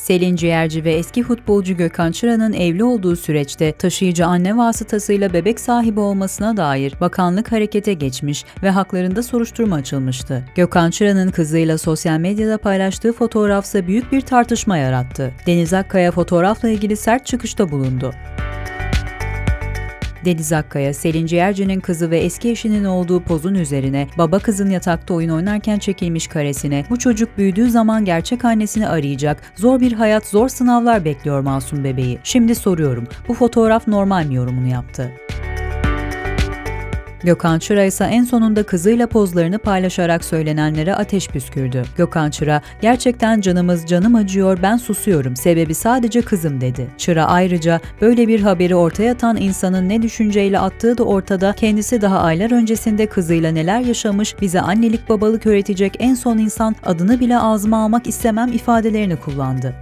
Selin Ciğerci ve eski futbolcu Gökhan Çıra'nın evli olduğu süreçte taşıyıcı anne vasıtasıyla bebek sahibi olmasına dair bakanlık harekete geçmiş ve haklarında soruşturma açılmıştı. Gökhan Çıra'nın kızıyla sosyal medyada paylaştığı fotoğrafsa büyük bir tartışma yarattı. Deniz Akkaya fotoğrafla ilgili sert çıkışta bulundu. Deniz Akkaya, Selin Ciğerci'nin kızı ve eski eşinin olduğu pozun üzerine baba kızın yatakta oyun oynarken çekilmiş karesine bu çocuk büyüdüğü zaman gerçek annesini arayacak, zor bir hayat, zor sınavlar bekliyor masum bebeği. Şimdi soruyorum, bu fotoğraf normal mi yorumunu yaptı. Gökhan Çıra ise en sonunda kızıyla pozlarını paylaşarak söylenenlere ateş püskürdü. Gökhan Çıra, gerçekten canımız canım acıyor ben susuyorum sebebi sadece kızım dedi. Çıra ayrıca böyle bir haberi ortaya atan insanın ne düşünceyle attığı da ortada kendisi daha aylar öncesinde kızıyla neler yaşamış bize annelik babalık öğretecek en son insan adını bile ağzıma almak istemem ifadelerini kullandı.